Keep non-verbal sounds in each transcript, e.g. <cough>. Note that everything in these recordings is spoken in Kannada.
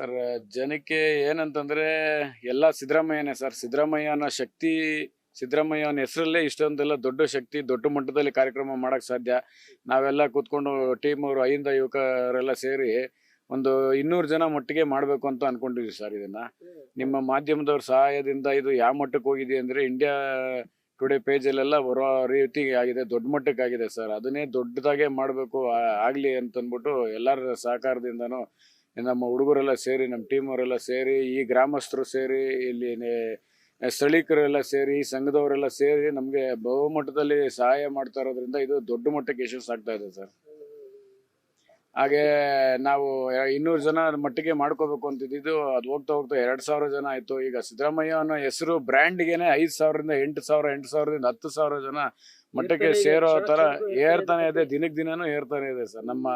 ಸರ್, ಜನಕ್ಕೆ ಏನಂತಂದ್ರೆ, ಎಲ್ಲ ಸಿದ್ದರಾಮಯ್ಯನೇ ಸರ್. ಸಿದ್ದರಾಮಯ್ಯನ ಶಕ್ತಿ, ಸಿದ್ದರಾಮಯ್ಯನ ಹೆಸರಲ್ಲೇ ಇಷ್ಟೊಂದೆಲ್ಲ ದೊಡ್ಡ ಶಕ್ತಿ, ದೊಡ್ಡ ಮಟ್ಟದಲ್ಲಿ ಕಾರ್ಯಕ್ರಮ ಮಾಡಕ್ ಸಾಧ್ಯ. ನಾವೆಲ್ಲ ಕೂತ್ಕೊಂಡು ಟೀಮ್ ಅವರು ಐಂದ ಯುವಕರೆಲ್ಲ ಸೇರಿ ಒಂದು ಇನ್ನೂರು ಜನ ಮಟ್ಟಿಗೆ ಮಾಡಬೇಕು ಅಂತ ಅನ್ಕೊಂಡಿದ್ವಿ ಸರ್ ಇದನ್ನ. ನಿಮ್ಮ ಮಾಧ್ಯಮದವ್ರ ಸಹಾಯದಿಂದ ಇದು ಯಾವ ಮಟ್ಟಕ್ಕೆ ಹೋಗಿದೆ ಅಂದ್ರೆ ಇಂಡಿಯಾ ಟುಡೇ ಪೇಜಲ್ಲೆಲ್ಲ ಬರೋ ರೀತಿ ಆಗಿದೆ, ದೊಡ್ಡ ಮಟ್ಟಕ್ಕೆ ಆಗಿದೆ ಸರ್. ಅದನ್ನೇ ದೊಡ್ಡದಾಗೆ ಮಾಡಬೇಕು ಆಗಲಿ ಅಂತಂದ್ಬಿಟ್ಟು ಎಲ್ಲರ ಸಹಕಾರದಿಂದನೂ ನಮ್ಮ ಹುಡುಗರೆಲ್ಲ ಸೇರಿ, ನಮ್ಮ ಟೀಮ್ ಅವರೆಲ್ಲ ಸೇರಿ, ಈ ಗ್ರಾಮಸ್ಥರು ಸೇರಿ, ಇಲ್ಲಿ ಸ್ಥಳೀಕರೆಲ್ಲ ಸೇರಿ ಸಂಘದವರೆಲ್ಲ ಸೇರಿ ನಮಗೆ ಬಹುಮಟ್ಟದಲ್ಲಿ ಸಹಾಯ ಮಾಡ್ತಾ ಇರೋದ್ರಿಂದ ಇದು ದೊಡ್ಡ ಮಟ್ಟಕ್ಕೆ ಯಶಸ್ಸು ಆಗ್ತಾ ಇದೆ ಸರ್. ಹಾಗೆ ನಾವು ಇನ್ನೂರು ಜನ ಮಟ್ಟಿಗೆ ಮಾಡ್ಕೋಬೇಕು ಅಂತಿದ್ದು ಅದು ಹೋಗ್ತಾ ಹೋಗ್ತಾ ಎರಡು ಸಾವಿರ ಜನ ಆಯ್ತು. ಈಗ ಸಿದ್ದರಾಮಯ್ಯ ಅನ್ನೋ ಹೆಸರು ಬ್ರ್ಯಾಂಡ್ಗೆನೆ ಐದು ಸಾವಿರದಿಂದ ಎಂಟು ಸಾವಿರ, ಎಂಟು ಸಾವಿರದಿಂದ ಹತ್ತು ಸಾವಿರ ಜನ ಮಟ್ಟಕ್ಕೆ ಸೇರೋ ತರ ಏರ್ತಾನೆ ಇದೆ ದಿನಕ್ಕೆ ದಿನಾನು ಏರ್ತಾನೆ ಇದೆ ಸರ್. ನಮ್ಮ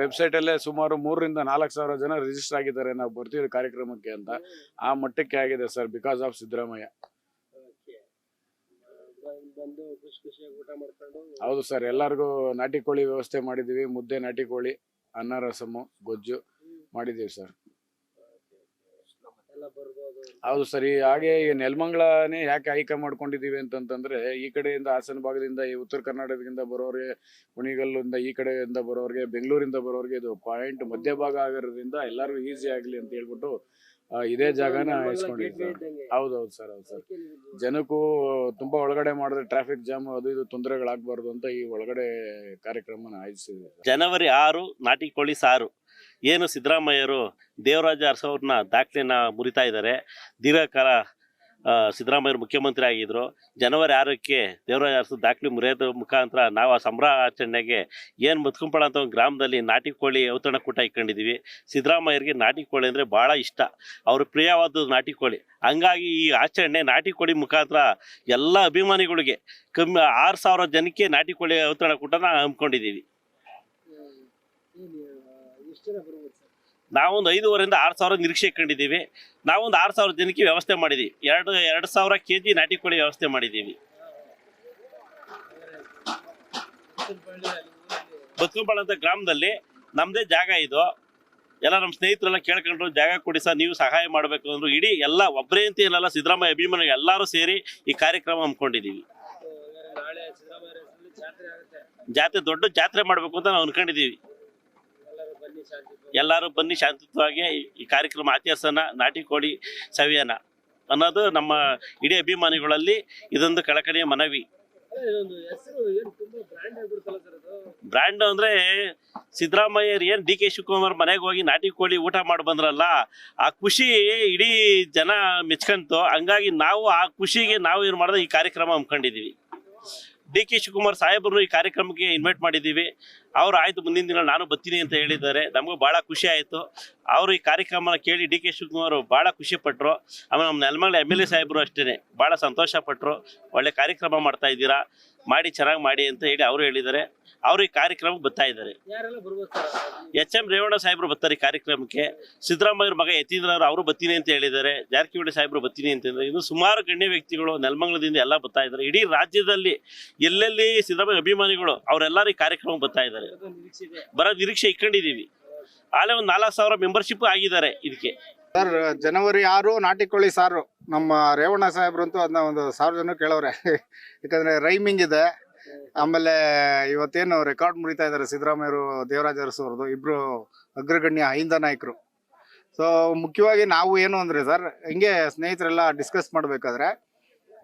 ವೆಬ್ಸೈಟ್ ಅಲ್ಲೇ ಸುಮಾರು ಮೂರರಿಂದ ನಾಲ್ಕು ಸಾವಿರ ಜನ ರಿಜಿಸ್ಟರ್ ಆಗಿದ್ದಾರೆ ನಾವು ಬರ್ತೀವಿ ಕಾರ್ಯಕ್ರಮಕ್ಕೆ ಅಂತ. ಆ ಮಟ್ಟಕ್ಕೆ ಆಗಿದೆ ಸರ್ ಬಿಕಾಸ್ ಆಫ್ ಸಿದ್ದರಾಮಯ್ಯ. ಹೌದು ಸರ್ ಎಲ್ಲರಿಗೂ ನಾಟಿ ಕೋಳಿ ವ್ಯವಸ್ಥೆ ಮಾಡಿದೀವಿ ಮುದ್ದೆ ನಾಟಿ ಕೋಳಿ ಅನ್ನ ರಸಮು ಗೊಜ್ಜು ಮಾಡಿದೀವಿ ಸರ್. ಹೌದು ಸರಿ. ಈ ಹಾಗೆ ಈ ನೆಲಮಂಗ್ಲನೇ ಯಾಕೆ ಆಯ್ಕೆ ಮಾಡ್ಕೊಂಡಿದೀವಿ ಅಂತಂತಂದ್ರೆ ಈ ಕಡೆಯಿಂದ ಹಾಸನ ಭಾಗದಿಂದ ಈ ಉತ್ತರ ಕರ್ನಾಟಕದಿಂದ ಬರೋರಿಗೆ ಕುಣಿಗಲ್ಲಿಂದ ಈ ಕಡೆಯಿಂದ ಬರೋರಿಗೆ ಬೆಂಗಳೂರಿಂದ ಬರೋರಿಗೆ ಇದು ಪಾಯಿಂಟ್ ಮಧ್ಯಭಾಗ ಆಗಿರೋದ್ರಿಂದ ಎಲ್ಲರಿಗೂ ಈಸಿ ಆಗಲಿ ಅಂತ ಹೇಳ್ಬಿಟ್ಟು ಇದೇ ಜಾಗನ ಇಸ್ಕೊಂಡಿದ್ದೀವಿ ಹೌದೌದು ಸರ್. ಹೌದು ಸರ್ ಜನಕ್ಕೂ ತುಂಬಾ ಒಳಗಡೆ ಮಾಡಿದ್ರೆ ಟ್ರಾಫಿಕ್ ಜಾಮ್ ಅದು ಇದು ತೊಂದರೆಗಳಾಗಬಾರ್ದು ಅಂತ ಈ ಒಳಗಡೆ ಕಾರ್ಯಕ್ರಮನ ಆಯೋಜಿಸಿದ್ವಿ ಜನವರಿ ಆರು ನಾಟಿ ಕೋಳಿ ಸಾರು. ಏನು ಸಿದ್ದರಾಮಯ್ಯರು ದೇವರಾಜ ಅರಸವ್ರನ್ನ ದಾಖಲೆನ ಮುರಿತಾ ಇದ್ದಾರೆ. ದೀರ್ಘಕಾಲ ಸಿದ್ದರಾಮಯ್ಯರು ಮುಖ್ಯಮಂತ್ರಿ ಆಗಿದ್ರು. ಜನವರಿ ಆರಕ್ಕೆ ದೇವರಾಜ ಅರಸು ದಾಖಲೆ ಮುರಿಯೋದ್ರ ಮುಖಾಂತರ ನಾವು ಆ ಸಂಭ್ರಮಾಚರಣೆಗೆ ಏನು ಮುತ್ಕುಂಪಳ ಅಂತ ಒಂದು ಗ್ರಾಮದಲ್ಲಿ ನಾಟಿ ಕೋಳಿ ಔತಣ ಕೂಟ ಇಟ್ಕೊಂಡಿದ್ದೀವಿ ಸಿದ್ದರಾಮಯ್ಯರಿಗೆ ನಾಟಿ ಕೋಳಿ ಅಂದರೆ ಭಾಳ ಇಷ್ಟ. ಅವ್ರ ಪ್ರಿಯವಾದ ನಾಟಿ ಕೋಳಿ. ಹಂಗಾಗಿ ಈ ಆಚರಣೆ ನಾಟಿ ಕೋಳಿ ಮುಖಾಂತರ ಎಲ್ಲ ಅಭಿಮಾನಿಗಳಿಗೆ ಕಮ್ಮಿ ಆರು ಸಾವಿರ ಜನಕ್ಕೆ ನಾಟಿ ಕೋಳಿ ಔತಣ ಕೂಟನ ಹಮ್ಮಿಕೊಂಡಿದ್ದೀವಿ ಎಷ್ಟು ಜನ ಬರ್ಬೋದು ಸರ್ ನಾವೊಂದು ಐದೂವರೆಯಿಂದ ಆರು ಸಾವಿರ ನಿರೀಕ್ಷೆ ಇಟ್ಕೊಂಡಿದ್ದೀವಿ. ನಾವೊಂದು ಆರು ಸಾವಿರ ಜನಕ್ಕೆ ವ್ಯವಸ್ಥೆ ಮಾಡಿದ್ದೀವಿ. ಎರಡು ಎರಡು ಸಾವಿರ ಕೆ ಜಿ ನಾಟಿ ಕೋಳಿ ವ್ಯವಸ್ಥೆ ಮಾಡಿದ್ದೀವಿ. ಬತ್ಕಂಬಾಳ ಅಂತ ಗ್ರಾಮದಲ್ಲಿ ನಮ್ಮದೇ ಜಾಗ ಇದು. ಎಲ್ಲ ನಮ್ಮ ಸ್ನೇಹಿತರೆಲ್ಲ ಕೇಳ್ಕೊಂಡ್ರು ಜಾಗ ಕೊಡಿ ಸರ್ ನೀವು ಸಹಾಯ ಮಾಡಬೇಕು ಅಂದ್ರು. ಇಡೀ ಎಲ್ಲ ಒಬ್ಬರೇ ಅಂತ ಏನಲ್ಲ ಸಿದ್ದರಾಮಯ್ಯ ಅಭಿಮಾನಿ ಎಲ್ಲರೂ ಸೇರಿ ಈ ಕಾರ್ಯಕ್ರಮ ಹಮ್ಮಿಕೊಂಡಿದ್ದೀವಿ. ಜಾತ್ರೆ ದೊಡ್ಡ ಜಾತ್ರೆ ಮಾಡಬೇಕು ಅಂತ ನಾವು ಅನ್ಕೊಂಡಿದ್ದೀವಿ. ಎಲ್ಲರೂ ಬನ್ನಿ ಶಾಂತಿ ಶಾಂತಿಯುತವಾಗಿ ಈ ಕಾರ್ಯಕ್ರಮ ಆಚರಿಸೋಣ ನಾಟಿ ಕೋಳಿ ಸವಿಯನ ಅನ್ನೋದು ನಮ್ಮ ಇಡೀ ಅಭಿಮಾನಿಗಳಲ್ಲಿ ಇದೊಂದು ಕಳಕಳಿಯ ಮನವಿ. ಬ್ರ್ಯಾಂಡ್ ಅಂದ್ರೆ ಸಿದ್ದರಾಮಯ್ಯರ್ ಏನ್ ಡಿ ಕೆ ಶಿವಕುಮಾರ್ ಮನೆಗೆ ಹೋಗಿ ನಾಟಿ ಕೋಳಿ ಊಟ ಮಾಡಿ ಬಂದ್ರಲ್ಲ, ಆ ಖುಷಿ ಇಡೀ ಜನ ಮೆಚ್ಕಂತು, ಹಂಗಾಗಿ ನಾವು ಆ ಖುಷಿಗೆ ನಾವು ಏನ್ ಮಾಡಿದ್ರೆ ಈ ಕಾರ್ಯಕ್ರಮ ಹಮ್ಮಿಕೊಂಡಿದೀವಿ. ಡಿ ಕೆ ಶಿವಕುಮಾರ್ ಸಾಹೇಬರು ಈ ಕಾರ್ಯಕ್ರಮಕ್ಕೆ ಇನ್ವೈಟ್ ಮಾಡಿದ್ದೀವಿ. ಅವ್ರು ಆಯ್ತು, ಮುಂದಿನ ದಿನ ನಾನು ಬರ್ತೀನಿ ಅಂತ ಹೇಳಿದ್ದಾರೆ. ನಮಗೂ ಭಾಳ ಖುಷಿ ಆಯಿತು. ಅವರು ಈ ಕಾರ್ಯಕ್ರಮನ ಕೇಳಿ ಡಿ ಕೆ ಶಿವಕುಮಾರ್ ಭಾಳ ಖುಷಿ ಪಟ್ಟರು ಆಮೇಲೆ ನಮ್ಮ ನೆಲಮಂಗಲ ಎಂ ಎಲ್ ಎ ಸಾಹೇಬರು ಅಷ್ಟೇ ಭಾಳ ಸಂತೋಷ ಪಟ್ಟರು ಒಳ್ಳೆ ಕಾರ್ಯಕ್ರಮ ಮಾಡ್ತಾ ಇದ್ದೀರಾ. ಮಾಡಿ ಚೆನ್ನಾಗಿ ಮಾಡಿ ಅಂತ ಹೇಳಿ ಅವರು ಹೇಳಿದ್ದಾರೆ. ಅವರು ಈ ಕಾರ್ಯಕ್ರಮಕ್ಕೆ ಬರ್ತಾ ಇದ್ದಾರೆ. ಯಾರೆಲ್ಲ ಬರ್ಬೋದು ಸರ್? ಎಚ್ ಎಂ ರೇವಣ್ಣ ಸಾಹೇಬರು ಬರ್ತಾರೆ ಈ ಕಾರ್ಯಕ್ರಮಕ್ಕೆ. ಸಿದ್ದರಾಮಯ್ಯರ ಮಗ ಯತೀಂದ್ರ ಅವರು ಬತ್ತೀನಿ ಅಂತ ಹೇಳಿದ್ದಾರೆ. ಜಾರಕಿಹೊಳಿ ಸಾಹೇಬರು ಬತ್ತೀನಿ ಅಂತ ಹೇಳಿದ್ರೆ ಇನ್ನು ಸುಮಾರು ಗಣ್ಯ ವ್ಯಕ್ತಿಗಳು ನೆಲಮಂಗಲದಿಂದ ಎಲ್ಲ ಬರ್ತಾ ಇದ್ದಾರೆ. ಇಡೀ ರಾಜ್ಯದಲ್ಲಿ ಎಲ್ಲೆಲ್ಲಿ ಸಿದ್ದರಾಮಯ್ಯ ಅಭಿಮಾನಿಗಳು ಅವರೆಲ್ಲರೂ ಈ ಕಾರ್ಯಕ್ರಮಕ್ಕೆ ಬರ್ತಾ ಇದ್ದಾರೆ. ಬರೋ ನಿರೀಕ್ಷೆ ಇಟ್ಕೊಂಡಿದ್ದೀವಿ. ಆಲೇ ಒಂದು ನಾಲ್ಕು ಸಾವಿರ ಮೆಂಬರ್ಶಿಪ್ ಆಗಿದ್ದಾರೆ ಇದಕ್ಕೆ. ಸರ್ ಜನವರಿ ಆರು ನಾಟಿ ಕೋಳಿ ಸಾರು. ನಮ್ಮ ರೇವಣ್ಣ ಸಾಹೇಬ್ರಂತೂ ಅದನ್ನ ಒಂದು ಸಾವಿರ ಜನ ಕೇಳೋರೆ ಯಾಕಂದ್ರೆ ರೈಮಿಂಗ್ ಇದೆ. ಆಮೇಲೆ ಇವತ್ತೇನು ರೆಕಾರ್ಡ್ ಮುರಿತಾ ಇದ್ದಾರೆ ಸಿದ್ದರಾಮಯ್ಯರು, ದೇವರಾಜ ಅರಸು ಇಬ್ರು ಅಗ್ರಗಣ್ಯ ಐಂದ ನಾಯಕರು. ಸೊ ಮುಖ್ಯವಾಗಿ ನಾವು ಏನು ಅಂದ್ರೆ ಸರ್, ಹಿಂಗೆ ಸ್ನೇಹಿತರೆಲ್ಲ ಡಿಸ್ಕಸ್ ಮಾಡ್ಬೇಕಾದ್ರೆ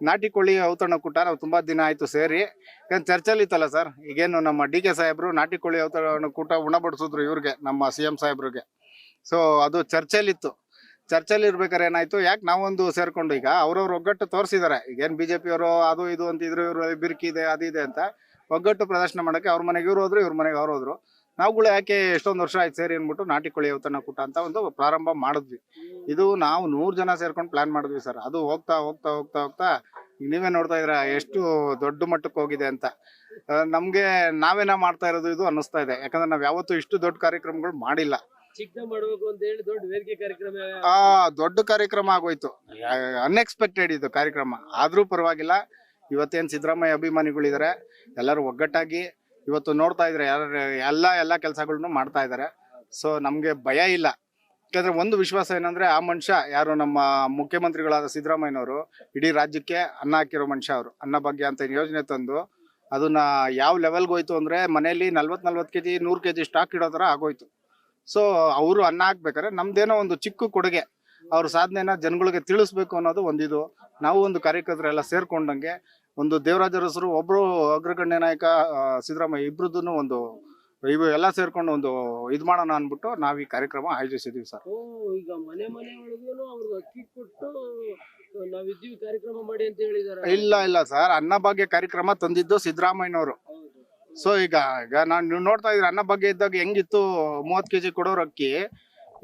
ನಾಟಿ ಕೋಳಿ ಔತಣ ಕೂಟ ನಾವು ತುಂಬಾ ದಿನ ಆಯ್ತು ಸೇರಿ. ಯಾಕಂದ್ರೆ ಚರ್ಚೆಲಿ ಇತ್ತಲ್ಲ ಸರ್, ಈಗೇನು ನಮ್ಮ ಡಿ ಕೆ ಸಾಹೇಬ್ರು ನಾಟಿ ಕೋಳಿ ಔತಣ ಕೂಟ ಉಣಬಡಿಸಿದ್ರು ಇವ್ರಿಗೆ, ನಮ್ಮ ಸಿ ಎಂ ಸಾಹೇಬ್ರಿಗೆ. ಸೊ ಅದು ಚರ್ಚೆಲಿತ್ತು ಚರ್ಚೆಲಿ ಇರ್ಬೇಕಾದ್ರೆ ಏನಾಯ್ತು? ಯಾಕೆ ನಾವೊಂದು ಸೇರ್ಕೊಂಡು ಈಗ ಅವ್ರವ್ರ ಒಗ್ಗಟ್ಟು ತೋರಿಸಿದ್ದಾರೆ ಈಗೇನು ಬಿ ಜೆ ಪಿಯವರು ಅದು ಇದು ಅಂತಿದ್ರು ಇವರು ಬಿರುಕಿ ಇದೆ ಅದು ಇದೆ ಅಂತ ಒಗ್ಗಟ್ಟು ಪ್ರದರ್ಶನ ಮಾಡೋಕ್ಕೆ ಅವ್ರ ಮನೆಗೆ ಇವ್ರು ಹೋದ್ರು ಇವ್ರ ಮನೆಗೆ ಅವ್ರು ಹೋದ್ರು. ನಾವುಗಳು ಯಾಕೆ ಎಷ್ಟೊಂದು ವರ್ಷ ಆಯ್ತು ಸೇರಿ ಅಂದ್ಬಿಟ್ಟು ನಾಟಿ ಕೋಳಿ ಅವತನ ಕೂಟ ಅಂತ ಒಂದು ಪ್ರಾರಂಭ ಮಾಡಿದ್ವಿ. ಇದು ನಾವು ನೂರು ಜನ ಸೇರ್ಕೊಂಡು ಪ್ಲಾನ್ ಮಾಡಿದ್ವಿ ಸರ್. ಅದು ಹೋಗ್ತಾ ಹೋಗ್ತಾ ಹೋಗ್ತಾ ಹೋಗ್ತಾ ಈಗ ನೀವೇ ನೋಡ್ತಾ ಇದ್ರ ಎಷ್ಟು ದೊಡ್ಡ ಮಟ್ಟಕ್ಕೆ ಹೋಗಿದೆ ಅಂತ. ನಮಗೆ ನಾವೇನೋ ನಾವೇನ ಮಾಡ್ತಾ ಇರೋದು ಇದು ಅನ್ನಿಸ್ತಾ ಇದೆ. ಯಾಕಂದ್ರೆ ನಾವು ಯಾವತ್ತೂ ಇಷ್ಟು ದೊಡ್ಡ ಕಾರ್ಯಕ್ರಮಗಳು ಮಾಡಿಲ್ಲ. ಆ, ದೊಡ್ಡ ಕಾರ್ಯಕ್ರಮ ಆಗೋಯ್ತು. ಅನ್ಎಕ್ಸ್ಪೆಕ್ಟೆಡ್ ಇದು ಕಾರ್ಯಕ್ರಮ. ಆದ್ರೂ ಪರವಾಗಿಲ್ಲ, ಇವತ್ತೇನ್ ಸಿದ್ದರಾಮಯ್ಯ ಅಭಿಮಾನಿಗಳಿದ್ದಾರೆ ಎಲ್ಲರೂ ಒಗ್ಗಟ್ಟಾಗಿ ಇವತ್ತು ನೋಡ್ತಾ ಇದ್ರೆ ಎಲ್ಲ ಎಲ್ಲ ಕೆಲಸಗಳನ್ನು ಮಾಡ್ತಾ ಇದ್ದಾರೆ ಸೊ ನಮ್ಗೆ ಭಯ ಇಲ್ಲ. ಯಾಕಂದ್ರೆ ಒಂದು ವಿಶ್ವಾಸ ಏನಂದ್ರೆ ಆ ಮನುಷ್ಯ, ಯಾರು ನಮ್ಮ ಮುಖ್ಯಮಂತ್ರಿಗಳಾದ ಸಿದ್ದರಾಮಯ್ಯನವರು, ಇಡೀ ರಾಜ್ಯಕ್ಕೆ ಅನ್ನ ಹಾಕಿರೋ ಮನುಷ್ಯ ಅವರು. ಅನ್ನ ಭಾಗ್ಯ ಅಂತ ಯೋಜನೆ ತಂದು, ಅದನ್ನ ಯಾವ ಲೆವೆಲ್ಗೆ ಹೋಯ್ತು ಅಂದ್ರೆ ಮನೆಯಲ್ಲಿ ನಲ್ವತ್ ನಲ್ವತ್ತು ಕೆಜಿ, ನೂರು ಕೆಜಿ ಸ್ಟಾಕ್ ಇಡೋ ತರ ಆಗೋಯ್ತು. ಸೊ ಅವರು ಅನ್ನ ಹಾಕ್ಬೇಕಾದ್ರೆ ನಮ್ದೇನೋ ಒಂದು ಚಿಕ್ಕ ಕೊಡುಗೆ. ಅವ್ರ ಸಾಧನೆನ ಜನಗಳಿಗೆ ತಿಳಿಸ್ಬೇಕು ಅನ್ನೋದು ಒಂದಿದು. ನಾವು ಒಂದು ಕಾರ್ಯಕರ್ತರೆಲ್ಲ ಸೇರ್ಕೊಂಡಂಗೆ ಒಂದು ದೇವರಾಜರಸರು ಒಬ್ರು ಅಗ್ರಗಣ್ಯ ನಾಯಕ ಸಿದ್ದರಾಮಯ್ಯ ಇಬ್ರದ್ದು ಒಂದು ಇವು ಎಲ್ಲ ಸೇರ್ಕೊಂಡು ಒಂದು ಇದು ಮಾಡೋಣ ಅಂದ್ಬಿಟ್ಟು ನಾವು ಈ ಕಾರ್ಯಕ್ರಮ ಆಯೋಜಿಸಿದೀವಿ ಸರ್. ಈಗ ಮನೆ ಮನೆ ಅಕ್ಕಿ ಕೊಟ್ಟು ನಾವಿದ್ದೀವಿ ಕಾರ್ಯಕ್ರಮ ಮಾಡಿ ಅಂತ ಹೇಳಿದಾರೆ. ಇಲ್ಲ ಇಲ್ಲ ಸರ್. ಅನ್ನಭಾಗ್ಯ ಕಾರ್ಯಕ್ರಮ ತಂದಿದ್ದು ಸಿದ್ದರಾಮಯ್ಯನವರು. ಸೊ ಈಗ ಈಗ ನಾನು ನೀವು ನೋಡ್ತಾ ಇದ್ರಿ ಬಗ್ಗೆ ಇದ್ದಾಗ ಹೆಂಗಿತ್ತು? ಮೂವತ್ತು ಕೆಜಿ ಕೊಡೋರು ಅಕ್ಕಿ.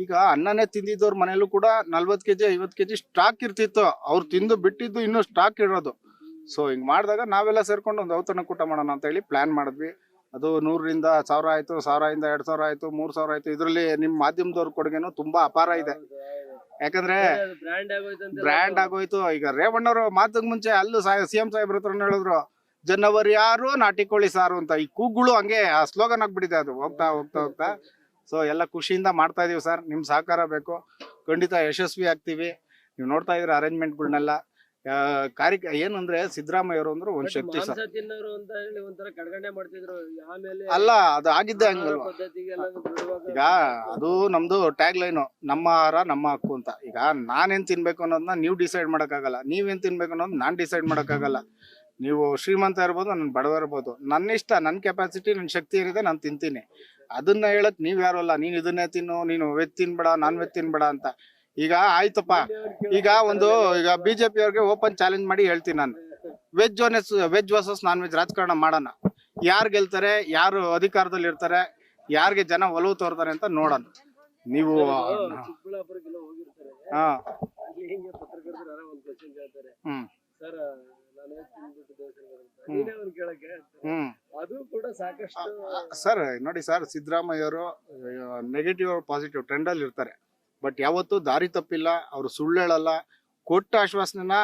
ಈಗ ಅನ್ನನೇ ತಿಂದಿದ್ದವ್ರ ಮನೇಲೂ ಕೂಡ ನಲ್ವತ್ತು ಕೆಜಿ ಐವತ್ತು ಕೆಜಿ ಸ್ಟಾಕ್ ಇರ್ತಿತ್ತು. ಅವ್ರು ತಿಂದು ಬಿಟ್ಟಿದ್ದು ಇನ್ನೂ ಸ್ಟಾಕ್ ಇರೋದು. ಸೊ ಹಿಂಗ್ ಮಾಡಿದಾಗ ನಾವೆಲ್ಲ ಸೇರ್ಕೊಂಡು ಒಂದು ಔತಣ ಕೂಟ ಮಾಡೋಣ ಅಂತ ಹೇಳಿ ಪ್ಲಾನ್ ಮಾಡಿದ್ವಿ. ಅದು ನೂರರಿಂದ ಸಾವಿರ ಆಯ್ತು ಸಾವಿರದಿಂದ ಎರಡ್ ಸಾವಿರ ಆಯ್ತು ಮೂರ್ ಸಾವಿರ ಆಯ್ತು. ಇದರಲ್ಲಿ ನಿಮ್ಮ ಮಾಧ್ಯಮದವ್ರ ಕೊಡುಗೆನೂ ತುಂಬಾ ಅಪಾರ ಇದೆ. ಯಾಕಂದ್ರೆ ಬ್ರ್ಯಾಂಡ್ ಆಗೋಯ್ತು ಅಂತ ಬ್ರ್ಯಾಂಡ್ ಆಗೋಯ್ತು. ಈಗ ರೇವಣ್ಣವರು ಮಾತಕ್ ಮುಂಚೆ ಅಲ್ಲೂ ಸಿಎಂ ಸಾಹೇಬ್ರ ಹತ್ರ ಹೇಳಿದ್ರು ಜನವರಿ ಯಾರು ನಾಟಿ ಕೋಳಿ ಸಾರು ಅಂತ. ಈ ಕೂಗುಳು ಹಂಗೆ ಆ ಸ್ಲೋಗನ್ ಆಗ್ಬಿಟ್ಟಿದೆ ಅದು. ಹೋಗ್ತಾ ಹೋಗ್ತಾ ಹೋಗ್ತಾ. ಸೊ ಎಲ್ಲ ಖುಷಿಯಿಂದ ಮಾಡ್ತಾ ಇದೀವಿ ಸರ್. ನಿಮ್ ಸಹಕಾರ ಬೇಕು. ಖಂಡಿತ ಯಶಸ್ವಿ ಆಗ್ತೀವಿ. ನೀವು ನೋಡ್ತಾ ಇದ್ರೆ ಅರೇಂಜ್ಮೆಂಟ್ಗಳನ್ನೆಲ್ಲ ಕಾರ್ಯ ಏನಂದ್ರೆ ಸಿದ್ದರಾಮಯ್ಯ ಅವರು ಅಂದ್ರೆ ಒಂದ್ ಶಕ್ತಿ ಸರ್. ಅಲ್ಲ ಅದು ಆಗಿದ್ದೆ ಹಂಗಲ್ವಾ? ಈಗ ಅದು ನಮ್ದು ಟ್ಯಾಗ್ ಲೈನು ನಮ್ಮ ಆಹಾರ ನಮ್ಮ ಹಕ್ಕು ಅಂತ. ಈಗ ನಾನೇನ್ ತಿನ್ಬೇಕು ಅನ್ನೋದನ್ನ ನೀವು ಡಿಸೈಡ್ ಮಾಡಕ್ಕಾಗಲ್ಲ. ನೀವೇನ್ ತಿನ್ಬೇಕು ಅನ್ನೋದು ನಾನ್ ಡಿಸೈಡ್ ಮಾಡಕ್ಕಾಗಲ್ಲ. ನೀವು ಶ್ರೀಮಂತ ಇರ್ಬೋದು ನಾನು ಬಡವ ಇರ್ಬೋದು. ನನ್ನ ಇಷ್ಟ ನನ್ನ ಕೆಪಾಸಿಟಿ ನನ್ನ ಶಕ್ತಿ ಏನಿದೆ ನಾನು ತಿಂತೀನಿ. ಅದನ್ನ ಹೇಳಕ್ ನೀವ್ ಯಾರು ಅಲ್ಲ. ನೀನ್ ಇದನ್ನೇ ತಿನ್ನು ನೀನು ವೆಜ್ ತಿನ್ಬೇಡ ನಾನ್ ವೆಜ್ ತಿನ್ಬೇಡ ಅಂತ. ಈಗ ಆಯ್ತಪ್ಪ. ಈಗ ಒಂದು ಈಗ ಬಿಜೆಪಿ ಅವ್ರಿಗೆ ಓಪನ್ ಚಾಲೆಂಜ್ ಮಾಡಿ ಹೇಳ್ತೀನಿ ನಾನು. Veg veg versus non veg ರಾಜಕಾರಣ ಮಾಡೋಣ. ಯಾರು ಗೆಲ್ತಾರೆ ಯಾರು ಅಧಿಕಾರದಲ್ಲಿ ಇರ್ತಾರೆ ಯಾರಿಗೆ ಜನ ಒಲವು ತೋರ್ತಾರೆ ಅಂತ ನೋಡೋಣ. ನೀವು ಹಾ. ಸರ್ ನೋಡಿ ಸರ್ ಸಿದ್ದರಾಮಯ್ಯ ಅವರು ನೆಗೆಟಿವ್ ಪಾಸಿಟಿವ್ ಟ್ರೆಂಡ್ ಅಲ್ಲಿ ಇರ್ತಾರೆ. ಬಟ್ ಯಾವತ್ತೂ ದಾರಿ ತಪ್ಪಿಲ್ಲ ಅವರು ಸುಳ್ಳು ಹೇಳಲ್ಲ. ಕೊಟ್ಟ ಆಶ್ವಾಸನೆನ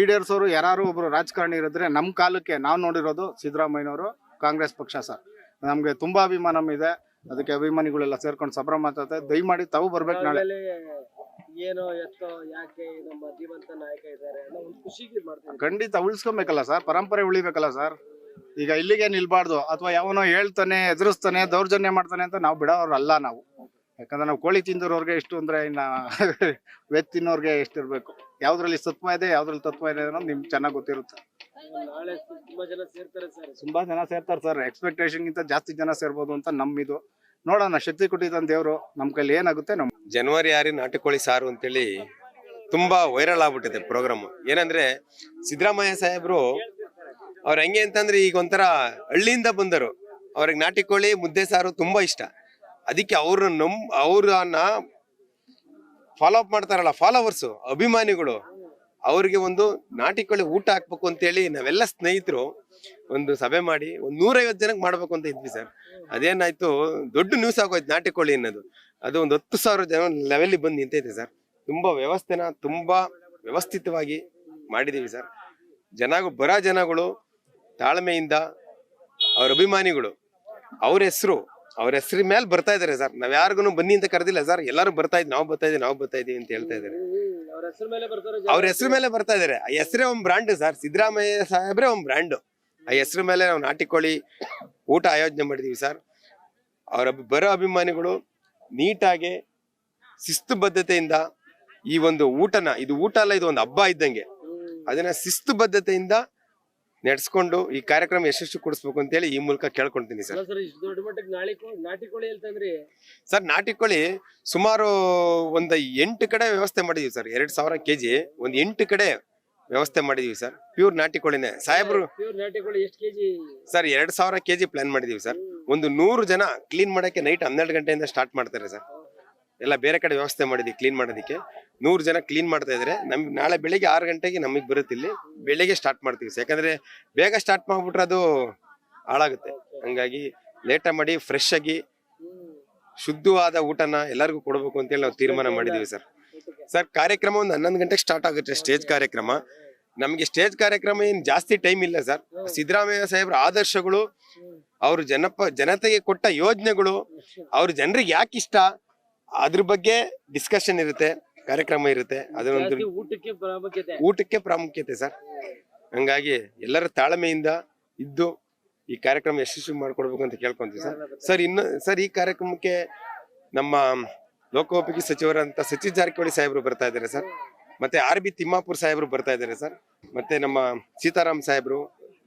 ಈಡೇರಿಸೋರು ಯಾರು ಒಬ್ರು ರಾಜಕಾರಣಿ ಇರಿದ್ರೆ ನಮ್ಮ ಕಾಲಕ್ಕೆ ನಾವು ನೋಡಿರೋದು ಸಿದ್ದರಾಮಯ್ಯನವರು ಕಾಂಗ್ರೆಸ್ ಪಕ್ಷ ಸರ್. ನಮ್ಗೆ ತುಂಬಾ ಅಭಿಮಾನ ಇದೆ. ಅದಕ್ಕೆ ಅಭಿಮಾನಿಗಳೆಲ್ಲ ಸೇರ್ಕೊಂಡು ಸಂಭ್ರಮ ಮಾಡ್ತಾರೆ ದಯಮಾಡಿ ತಾವು ಬರ್ಬೇಕು ನಾಳೆ. ಏನೋ ಎತ್ತೋ ಯಾಕೆ ನಮ್ಮ ಜೀವಂತ ನಾಯಕ ಇದ್ದಾರೆ ಅನ್ನೋ ಒಂದು ಖುಷಿಗೆ ಇದ್ ಮಾಡ್ತಾರೆ ಖಂಡಿತ ಉಳಿಸ್ಕೊಬೇಕಲ್ಲ ಸರ್? ಪರಂಪರೆ ಉಳಿಬೇಕಲ್ಲ ಸರ್? ಈಗ ಇಲ್ಲಿಗೆ ನಿಲ್ಬಾರ್ದು ಅಥವಾ ಯಾವನೋ ಹೇಳ್ತಾನೆ ಎದುರಿಸ್ತಾನೆ ದೌರ್ಜನ್ಯ ಮಾಡ್ತಾನೆ ಅಂತ ನಾವು ಬಿಡೋರು ಅಲ್ಲ ನಾವು. ಯಾಕಂದ್ರೆ ನಾವು ಕೋಳಿ ತಿಂದಿರೋರ್ಗೆ ಎಷ್ಟು ಅಂದ್ರೆ ಇನ್ನ <laughs> ವೆಜ್ ತಿನ್ನೋರ್ಗೆ ಎಷ್ಟಿರ್ಬೇಕು? ಯಾವ್ದ್ರಲ್ಲಿ ಸತ್ವ ಇದೆ ಯಾವ್ದ್ರಲ್ಲಿ ತತ್ವ ಇದೆ ಅನ್ನೋದು ನಿಮ್ಗೆ ಚೆನ್ನಾಗಿ ಗೊತ್ತಿರುತ್ತೆ. ನಾಳೆ ತುಂಬಾ ಜನ ಸೇರ್ತಾರೆ ಸರ್. ತುಂಬಾ ಜನ ಸೇರ್ತಾರೆ ಸರ್. ಎಕ್ಸ್ಪೆಕ್ಟೇಷನ್ ಗಿಂತ ಜಾಸ್ತಿ ಜನ ಸೇರ್ಬೋದು ಅಂತ ನಮ್ಮಿದು. ನೋಡೋಣ, ಶಕ್ತಿ ಕೊಟ್ಟಿದ್ದಾನೆ ದೇವರು ನಮ್ಮ ಕೈಲಿ ಏನಾಗುತ್ತೆ ನಮ್ಮ ಜನವರಿ ಆರಿ ನಾಟಿಕೋಳಿ ಸಾರು ಅಂತೇಳಿ ತುಂಬಾ ವೈರಲ್ ಆಗ್ಬಿಟ್ಟಿದೆ ಪ್ರೋಗ್ರಾಮ್ ಏನಂದ್ರೆ ಸಿದ್ದರಾಮಯ್ಯ ಸಾಹೇಬ್ರು ಅವ್ರ ಹೆಂಗೆ ಅಂತಂದ್ರೆ ಈಗ ಒಂಥರ ಹಳ್ಳಿಯಿಂದ ಬಂದರು. ಅವ್ರಿಗೆ ನಾಟಿಕೋಳಿ, ಮುದ್ದೆ ಸಾರು ತುಂಬಾ ಇಷ್ಟ. ಅದಕ್ಕೆ ಅವ್ರ ನಮ್ ಅವ್ರನ್ನ ಫಾಲೋ ಅಪ್ ಮಾಡ್ತಾರಲ್ಲ ಫಾಲೋವರ್ಸ್ ಅಭಿಮಾನಿಗಳು, ಅವ್ರಿಗೆ ಒಂದು ನಾಟಿಕೋಳಿ ಊಟ ಹಾಕ್ಬೇಕು ಅಂತೇಳಿ ನಾವೆಲ್ಲ ಸ್ನೇಹಿತರು ಒಂದು ಸಭೆ ಮಾಡಿ ಒಂದ್ ನೂರೈವತ್ತು ಜನಕ್ಕೆ ಮಾಡ್ಬೇಕು ಅಂತ ಇದ್ವಿ ಸರ್. ಅದೇನಾಯ್ತು ದೊಡ್ಡ ನ್ಯೂಸ್ ಆಗೋಯ್ತು ನಾಟಿಕೋಳಿ ಅನ್ನೋದು. ಅದು ಒಂದು ಹತ್ತು ಸಾವಿರ ಜನ ಲೆವೆಲ್ ಬಂದು ನಿಂತೈತೆ ಸರ್. ತುಂಬಾ ವ್ಯವಸ್ಥೆನ ತುಂಬಾ ವ್ಯವಸ್ಥಿತವಾಗಿ ಮಾಡಿದೀವಿ ಸರ್. ಜನ ಬರ ಜನಗಳು ತಾಳ್ಮೆಯಿಂದ ಅವ್ರ ಅಭಿಮಾನಿಗಳು ಅವ್ರ ಹೆಸರು ಅವ್ರ ಹೆಸರು ಮೇಲೆ ಬರ್ತಾ ಇದಾರೆ ಸರ್. ನಾವ್ ಯಾರಿಗೂ ಬನ್ನಿ ಅಂತ ಕರೆದಿಲ್ಲ ಸರ್. ಎಲ್ಲರೂ ಬರ್ತಾ ಇದ್ ನಾವು ಬರ್ತಾ ಇದೀವಿ ನಾವು ಬರ್ತಾ ಇದೀವಿ ಅಂತ ಹೇಳ್ತಾ ಇದಾರೆ. ಅವ್ರ ಹೆಸರು ಮೇಲೆ ಬರ್ತಾರೆ ಅವ್ರ ಹೆಸರು ಮೇಲೆ ಬರ್ತಾ ಇದಾರೆ. ಆ ಹೆಸರೇ ಒಂದ್ ಬ್ರಾಂಡ್ ಸರ್. ಸಿದ್ದರಾಮಯ್ಯ ಸಾಹೇಬ್ರೆ ಒಂದ್ ಬ್ರ್ಯಾಂಡ್ ಆ ಹೆಸರು ಮೇಲೆ ನಾವು ನಾಟಿಕೋಳಿ ಊಟ ಆಯೋಜನೆ ಮಾಡಿದೀವಿ ಸರ್. ಅವರ ಬರೋ ಅಭಿಮಾನಿಗಳು ನೀಟಾಗಿ ಶಿಸ್ತುಬದ್ಧತೆಯಿಂದ ಈ ಒಂದು ಊಟನ ಇದು ಊಟ ಅಲ್ಲ ಇದು ಒಂದು ಹಬ್ಬ ಇದ್ದಂಗೆ ಅದನ್ನ ಶಿಸ್ತುಬದ್ಧತೆಯಿಂದ ನಡೆಸ್ಕೊಂಡು ಈ ಕಾರ್ಯಕ್ರಮ ಯಶಸ್ವಿ ಕೊಡಿಸ್ಬೇಕು ಅಂತೇಳಿ ಈ ಮೂಲಕ ಕೇಳ್ಕೊಂತೀನಿ ಸರ್. ಸರ್ ನಾಟಿಕೋಳಿ ಸುಮಾರು ಒಂದು ಎಂಟು ಕಡೆ ವ್ಯವಸ್ಥೆ ಮಾಡಿದೀವಿ ಸರ್. ಎರಡ್ ಸಾವಿರ ಕೆಜಿ ಒಂದು ಎಂಟು ಕಡೆ ವ್ಯವಸ್ಥೆ ಮಾಡಿದೀವಿ ಸರ್. ಪ್ಯೂರ್ ಸಾಹೇಬ್ರು ನಾಟಿ ಕೋಳಿ ಎಷ್ಟು ಕೆಜಿ? ಸರ್ ಎರಡ್ ಸಾವಿರ ಕೆಜಿ ಪ್ಲಾನ್ ಮಾಡಿದೀವಿ ಸರ್. ಒಂದು ನೂರು ಜನ ಕ್ಲೀನ್ ಮಾಡಕ್ಕೆ ನೈಟ್ ಹನ್ನೆರಡು ಗಂಟೆಯಿಂದ ಸ್ಟಾರ್ಟ್ ಮಾಡ್ತಾರೆ ಸರ್. ಎಲ್ಲ ಬೇರೆ ಕಡೆ ವ್ಯವಸ್ಥೆ ಮಾಡಿದ್ವಿ ಕ್ಲೀನ್ ಮಾಡೋದಕ್ಕೆ. ನೂರು ಜನ ಕ್ಲೀನ್ ಮಾಡ್ತಾ ಇದ್ರೆ ನಮ್ಗೆ ನಾಳೆ ಬೆಳಿಗ್ಗೆ ಆರು ಗಂಟೆಗೆ ನಮಗೆ ಬರುತ್ತೆ ಇಲ್ಲಿ. ಬೆಳಿಗ್ಗೆ ಸ್ಟಾರ್ಟ್ ಮಾಡ್ತೀವಿ ಸರ್. ಯಾಕಂದ್ರೆ ಬೇಗ ಸ್ಟಾರ್ಟ್ ಮಾಡ್ಬಿಟ್ರೆ ಅದು ಹಾಳಾಗುತ್ತೆ. ಹಂಗಾಗಿ ಲೇಟ ಮಾಡಿ ಫ್ರೆಶ್ ಆಗಿ ಶುದ್ಧವಾದ ಊಟನ ಎಲ್ಲರಿಗೂ ಕೊಡಬೇಕು ಅಂತೇಳಿ ನಾವು ತೀರ್ಮಾನ ಮಾಡಿದೀವಿ ಸರ್. ಸರ್ ಕಾರ್ಯಕ್ರಮ ಒಂದು ಹನ್ನೊಂದು ಗಂಟೆಗೆ ಸ್ಟಾರ್ಟ್ ಆಗುತ್ತೆ ಸ್ಟೇಜ್ ಕಾರ್ಯಕ್ರಮ. ನಮಗೆ ಸ್ಟೇಜ್ ಕಾರ್ಯಕ್ರಮ ಏನು ಜಾಸ್ತಿ ಟೈಮ್ ಇಲ್ಲ ಸರ್. ಸಿದ್ದರಾಮಯ್ಯ ಸಾಹೇಬ್ರ ಆದರ್ಶಗಳು ಅವ್ರ ಜನಪ ಜನತೆಗೆ ಕೊಟ್ಟ ಯೋಜನೆಗಳು ಅವ್ರ ಜನರಿಗೆ ಯಾಕೆ ಇಷ್ಟ? ಅದ್ರ ಬಗ್ಗೆ ಡಿಸ್ಕಷನ್ ಇರುತ್ತೆ ಕಾರ್ಯಕ್ರಮ ಇರುತ್ತೆ. ಅದನ್ನೊಂದು ಜಾಸ್ತಿ ಊಟಕ್ಕೆ ಪ್ರಾಮುಖ್ಯತೆ. ಊಟಕ್ಕೆ ಪ್ರಾಮುಖ್ಯತೆ ಸರ್. ಹಂಗಾಗಿ ಎಲ್ಲರ ತಾಳ್ಮೆಯಿಂದ ಇದ್ದು ಈ ಕಾರ್ಯಕ್ರಮ ಯಶಸ್ವಿ ಮಾಡ್ಕೊಡ್ಬೇಕು ಅಂತ ಕೇಳ್ಕೊಂತೀವಿ ಸರ್. ಸರ್ ಇನ್ನು ಸರ್ ಈ ಕಾರ್ಯಕ್ರಮಕ್ಕೆ ನಮ್ಮ ಲೋಕೋಪಯೋಗಿ ಸಚಿವರಂತ ಸಚಿನ್ ಜಾರಕಿಹೊಳಿ ಸಾಹೇಬರು ಬರ್ತಾ ಇದ್ದಾರೆ ಸರ್. ಮತ್ತೆ ಆರ್ ಬಿ ತಿಮ್ಮಾಪುರ್ ಸಾಹೇಬರು ಬರ್ತಾ ಇದ್ದಾರೆ ಸರ್. ಮತ್ತೆ ನಮ್ಮ ಸೀತಾರಾಮ್ ಸಾಹೇಬರು,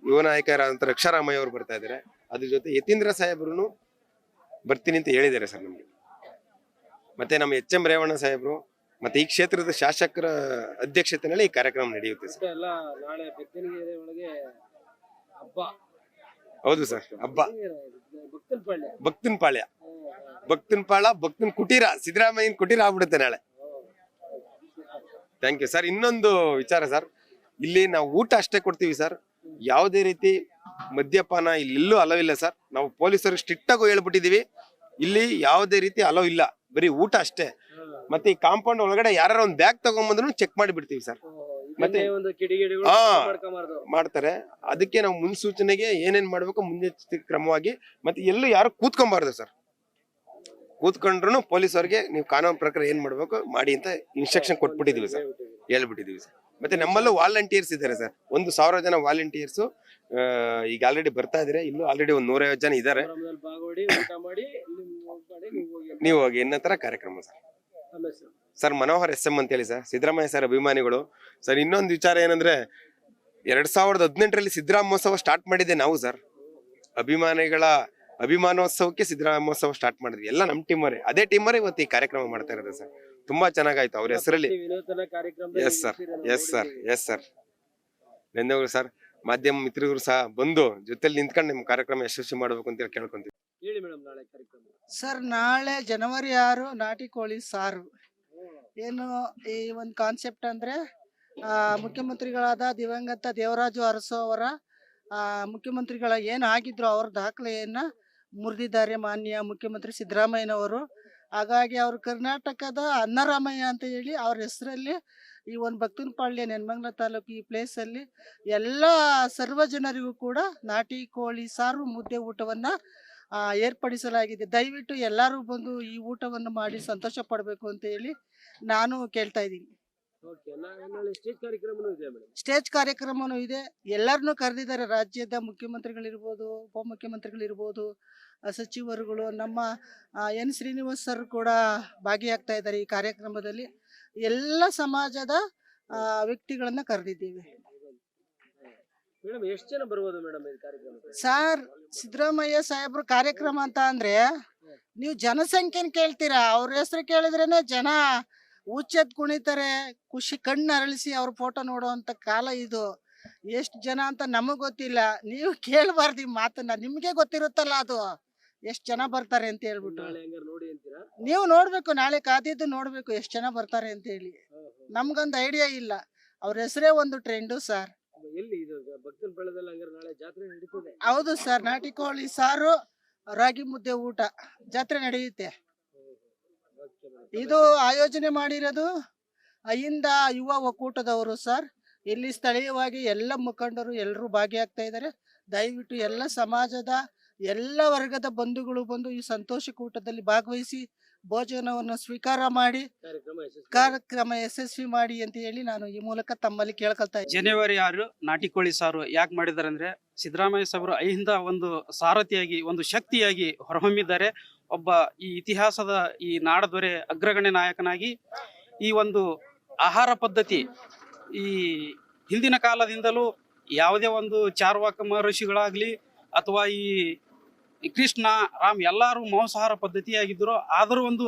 ಯುವ ನಾಯಕರಾದಂತ ರಕ್ಷಾರಾಮಯ್ಯ ಅವರು ಬರ್ತಾ ಇದ್ದಾರೆ. ಅದ್ರ ಜೊತೆ ಯತೀಂದ್ರ ಸಾಹೇಬ್ರು ಬರ್ತೀನಿ ಅಂತ ಹೇಳಿದ್ದಾರೆ ಸರ್ ನಮ್ಗೆ. ಮತ್ತೆ ನಮ್ಮ ಎಚ್ ಎಂ ರೇವಣ್ಣ ಸಾಹೇಬರು, ಮತ್ತೆ ಈ ಕ್ಷೇತ್ರದ ಶಾಸಕರ ಅಧ್ಯಕ್ಷತೆಯಲ್ಲಿ ಈ ಕಾರ್ಯಕ್ರಮ ನಡೆಯುತ್ತೆ ಸರ್. ಎಲ್ಲ ನಾಳೆ ಒಳಗೆ ಹಬ್ಬ. ಹೌದು ಸರ್. ಹಬ್ಬ. ಭಕ್ತನ್ ಪಾಳ್ಯ ಭಕ್ತನ್ ಪಾಳ ಭಕ್ತನ್ ಕುಟೀರ ಸಿದ್ದರಾಮಯ್ಯನ ಕುಟೀರ ಆಗ್ಬಿಡುತ್ತೆ ನಾಳೆ. ಥ್ಯಾಂಕ್ ಯು ಸರ್ ಇನ್ನೊಂದು ವಿಚಾರ ಸರ್ ಇಲ್ಲಿ ನಾವು ಊಟ ಅಷ್ಟೇ ಕೊಡ್ತೀವಿ ಸರ್ ಯಾವುದೇ ರೀತಿ ಮದ್ಯಪಾನ ಇಲ್ಲೆಲ್ಲೂ ಅಲವ್ ಇಲ್ಲ ಸರ್ ನಾವು ಪೊಲೀಸರು ಸ್ಟ್ರಿಕ್ಟ್ ಆಗಿ ಹೇಳ್ಬಿಟ್ಟಿದೀವಿ ಇಲ್ಲಿ ಯಾವುದೇ ರೀತಿ ಅಲವ್ ಇಲ್ಲ. ಬರೀ ಊಟ ಅಷ್ಟೇ. ಮತ್ತೆ ಈ ಕಾಂಪೌಂಡ್ ಒಳಗಡೆ ಯಾರು ಒಂದು ಬ್ಯಾಗ್ ತಗೊಂಡ್ಬಂದ್ರು ಚೆಕ್ ಮಾಡಿ ಬಿಡ್ತೀವಿ ಸರ್ ಮತ್ತೆ ಒಂದು ಕಿಡಿಗೇಡಿಗಳು ಹಾ. ಮಾಡ್ಕೊಂಬಾರ್ದು. ಮಾಡ್ತಾರೆ. ಅದಕ್ಕೆ ನಾವು ಮುನ್ಸೂಚನೆಗೆ ಏನೇನ್ ಮಾಡ್ಬೇಕು ಮುನ್ನೆಚ್ಚರಿಕೆ ಕ್ರಮವಾಗಿ ಮತ್ತೆ ಎಲ್ಲೂ ಯಾರು ಕೂತ್ಕೊಂಬಾರ್ದು ಸರ್. ಕೂತ್ಕೊಂಡ್ರು ಪೊಲೀಸರಿಗೆ ನೀವು ಕಾನೂನು ಪ್ರಕಾರ ಏನ್ ಮಾಡ್ಬೇಕು ಮಾಡಿ ಅಂತ ಇನ್ಸ್ಟ್ರಕ್ಷನ್ ಕೊಟ್ಬಿಟ್ಟಿದೀವಿ ಸರ್. ಹೇಳ್ಬಿಟ್ಟಿದೀವಿ. ಸರ್. ಮತ್ತೆ ನಮ್ಮಲ್ಲೂ ವಾಲಂಟಿಯರ್ಸ್ ಇದ್ದಾರೆ ಸರ್. ಒಂದು ಸಾವಿರ ಜನ ವಾಲಂಟಿಯರ್ಸ್ ಈಗ ಆಲ್ರೆಡಿ ಬರ್ತಾ ಇದ್ರೆ ಇಲ್ಲೂ ಆಲ್ರೆಡಿ ಒಂದ್ ನೂರೈವತ್ತು ಜನ ಇದ್ದಾರೆ. ಪ್ರೋಗ್ರಾಮ್ದಲ್ಲಿ ಭಾಗವಡಿ ಊಟ ಮಾಡಿ ನಿಮ್ ನೀವು ಹೋಗಿ. ನೀವು ಹೋಗಿ ಕಾರ್ಯಕ್ರಮ ಸರ್. ಆಮೇಲೆ sir sir Manohar S M ಅಂತೇಳಿ ಸರ್ ಸಿದ್ದರಾಮಯ್ಯ ಸರ್ ಅಭಿಮಾನಿಗಳು. ಸರ್ ಇನ್ನೊಂದು ವಿಚಾರ ಏನಂದ್ರೆ ಎರಡ್ ಸಾವಿರದ ಹದಿನೆಂಟರಲ್ಲಿ ಸಿದ್ದರಾಮೋತ್ಸವ ಸ್ಟಾರ್ಟ್ ಮಾಡಿದ್ದೆ ನಾವು ಸರ್. ಅಭಿಮಾನಿಗಳ ಅಭಿಮಾನೋತ್ಸವಕ್ಕೆ ಸಿದ್ದರಾಮೋತ್ಸವ ಸ್ಟಾರ್ಟ್ ಮಾಡಿದ್ವಿ. ಎಲ್ಲ ನಮ್ಮ ಟೀಮರೇ ಅದೇ ಟೀಮರೇ ಇವತ್ತು ಈ ಕಾರ್ಯಕ್ರಮ ಮಾಡ್ತಾ ಇರೋದು ಸರ್. ತುಂಬಾ ಚೆನ್ನಾಗಾಯ್ತು ಅವ್ರ ಹೆಸರಲ್ಲಿ. Yes sir yes sir yes sir ಧನ್ಯವಾದ ಸರ್. ಮಾಧ್ಯಮ ಮಿತ್ರರು ಸಹ ಬಂದು ಜೊತೆಲಿ ನಿಂತ್ಕೊಂಡು ನಿಮ್ಮ ಕಾರ್ಯಕ್ರಮ ಯಶಸ್ವಿ ಮಾಡಬೇಕು ಅಂತ ಹೇಳಿ ಕೇಳ್ಕೊಂತೀವಿ. ಹೇಳಿ ಮೇಡಮ್ ನಾಳೆ ಕಾರ್ಯಕ್ರಮ. ಸರ್ ನಾಳೆ ಜನವರಿ ಆರು ನಾಟಿ ಕೋಳಿ ಸಾರು. ಏನು ಈ ಒಂದು ಕಾನ್ಸೆಪ್ಟ್ ಅಂದರೆ ಮುಖ್ಯಮಂತ್ರಿಗಳಾದ ದಿವಂಗತ ದೇವರಾಜು ಅರಸು ಅವರ ಮುಖ್ಯಮಂತ್ರಿಗಳ ಏನು ಆಗಿದ್ರು ಅವ್ರ ದಾಖಲೆಯನ್ನು ಮುರಿದಿದ್ದಾರೆ ಮಾನ್ಯ ಮುಖ್ಯಮಂತ್ರಿ ಸಿದ್ದರಾಮಯ್ಯನವರು. ಹಾಗಾಗಿ ಅವರು ಕರ್ನಾಟಕದ ಅನ್ನರಾಮಯ್ಯ ಅಂತ ಹೇಳಿ ಅವ್ರ ಹೆಸರಲ್ಲಿ ಈ ಒಂದು ಭಕ್ತನಪಾಳ್ಯ ನೆನ್ಮಂಗ್ಲ ತಾಲೂಕು ಈ ಪ್ಲೇಸಲ್ಲಿ ಎಲ್ಲ ಸರ್ವ ಜನರಿಗೂ ಕೂಡ ನಾಟಿ, ಕೋಳಿ, ಸಾರು, ಮುದ್ದೆ ಊಟವನ್ನು ಏರ್ಪಡಿಸಲಾಗಿದೆ. ದಯವಿಟ್ಟು ಎಲ್ಲರೂ ಬಂದು ಈ ಊಟವನ್ನು ಮಾಡಿ ಸಂತೋಷ ಪಡಬೇಕು ಅಂತ ಹೇಳಿ ನಾನು ಕೇಳ್ತಾ ಇದ್ದೀನಿ. ಸ್ಟೇಜ್ ಕಾರ್ಯಕ್ರಮನೂ ಇದೆ ಎಲ್ಲರನ್ನು ಸ್ಟೇಜ್ ಕಾರ್ಯಕ್ರಮನೂ ಇದೆ. ಎಲ್ಲರನ್ನೂ ಕರೆದಿದ್ದಾರೆ. ರಾಜ್ಯದ ಮುಖ್ಯಮಂತ್ರಿಗಳಿರ್ಬೋದು ಉಪಮುಖ್ಯಮಂತ್ರಿಗಳಿರ್ಬೋದು ಸಚಿವರುಗಳು ನಮ್ಮ ಎನ್ ಶ್ರೀನಿವಾಸ್ ಸರ್ ಕೂಡ ಭಾಗಿಯಾಗ್ತಾ ಇದ್ದಾರೆ ಈ ಕಾರ್ಯಕ್ರಮದಲ್ಲಿ. ಎಲ್ಲ ಸಮಾಜದ ವ್ಯಕ್ತಿಗಳನ್ನ ಕರೆದಿದ್ದೀವಿ. ಮೇಡಮ್ ಎಷ್ಟು ಜನ ಬರ್ಬೋದು ಮೇಡಮ್ ಈ ಕಾರ್ಯಕ್ರಮ ಸರ್ ಸಿದ್ದರಾಮಯ್ಯ ಸಾಹೇಬ್ರ ಕಾರ್ಯಕ್ರಮ ಅಂತ ಅಂದ್ರೆ ನೀವು ಜನಸಂಖ್ಯೆನ ಕೇಳ್ತೀರಾ? ಅವ್ರ ಹೆಸರು ಕೇಳಿದ್ರೇನೆ ಜನ ಉಚ್ಚೆದ್ ಕುಣಿತಾರೆ ಖುಷಿ ಕಣ್ಣು ಅರಳಿಸಿ ಅವ್ರ ಫೋಟೋ ನೋಡುವಂತ ಕಾಲ ಇದು. ಎಷ್ಟು ಜನ ಅಂತ ನಮಗ್ ಗೊತ್ತಿಲ್ಲ. ನೀವು ಕೇಳಬಾರ್ದು ಈ ಮಾತನ್ನ. ನಿಮ್ಗೆ ಗೊತ್ತಿರುತ್ತಲ್ಲ ಅದು. ಎಷ್ಟು ಜನ ಬರ್ತಾರೆ ಅಂತ ಹೇಳ್ಬಿಟ್ಟು. ನೀವು ನೋಡ್ಬೇಕು ನಾಳೆ ಕಾದಿದ್ದು ನೋಡ್ಬೇಕು ಎಷ್ಟು ಜನ ಬರ್ತಾರೆ ಅಂತ ಹೇಳಿ. ನಮ್ಗೊಂದು ಐಡಿಯಾ ಇಲ್ಲ. ಅವ್ರ ಹೆಸರೇ ಒಂದು ಟ್ರೆಂಡು ಸರ್. ಎಲ್ಲಿ ಇದು? ಭಕ್ತನ ಬೆಳೆದಲ್ಲ ನಾಳೆ ಜಾತ್ರೆ ನಡೀತದೆ. ಹೌದು ಸರ್, ನಾಟಿ ಕೋಳಿ ಸಾರು, ರಾಗಿ ಮುದ್ದೆ ಊಟ ಜಾತ್ರೆ ನಡೆಯುತ್ತೆ. ಇದು ಆಯೋಜನೆ ಮಾಡಿರೋದು ಅಹಿಂದ ಯುವ ಒಕ್ಕೂಟದವರು ಸರ್. ಇಲ್ಲಿ ಸ್ಥಳೀಯವಾಗಿ ಎಲ್ಲ ಮುಖಂಡರು ಎಲ್ಲರೂ ಭಾಗಿಯಾಗ್ತಾ ಇದ್ದಾರೆ. ದಯವಿಟ್ಟು ಎಲ್ಲ ಸಮಾಜದ ಎಲ್ಲ ವರ್ಗದ ಬಂಧುಗಳು ಬಂದು ಈ ಸಂತೋಷ ಕೂಟದಲ್ಲಿ ಭಾಗವಹಿಸಿ ಭೋಜನವನ್ನು ಸ್ವೀಕಾರ ಮಾಡಿ ಕಾರ್ಯಕ್ರಮ ಯಶಸ್ವಿ ಮಾಡಿ. ಅಂತ ಹೇಳಿ ನಾನು ಈ ಮೂಲಕ ತಮ್ಮಲ್ಲಿ ಕೇಳ್ಕೊಳ್ತಾ ಇದ್ದೀನಿ. ಜನವರಿ ಆರು ನಾಟಿ ಕೋಳಿ ಸಾರು ಯಾಕೆ ಮಾಡಿದ್ದಾರೆ ಅಂದ್ರೆ ಸಿದ್ದರಾಮಯ್ಯ ಸಾಹೇಬರು ಅಹಿಂದ ಒಂದು ಸಾರಥಿಯಾಗಿ ಒಂದು ಶಕ್ತಿಯಾಗಿ ಹೊರಹೊಮ್ಮಿದ್ದಾರೆ. ಒಬ್ಬ ಈ ಇತಿಹಾಸದ ಈ ನಾಡದೊರೆ ಅಗ್ರಗಣ್ಯ ನಾಯಕನಾಗಿ ಈ ಒಂದು ಆಹಾರ ಪದ್ಧತಿ ಈ ಹಿಂದಿನ ಕಾಲದಿಂದಲೂ ಯಾವುದೇ ಒಂದು ಚಾರ್ವಾಕ ಮಹರ್ಷಿಗಳಾಗ್ಲಿ ಅಥವಾ ಈ ಕೃಷ್ಣ ರಾಮ್ ಎಲ್ಲರೂ ಮಾಂಸಾಹಾರ ಪದ್ಧತಿಯಾಗಿದ್ದರು. ಆದರೂ ಒಂದು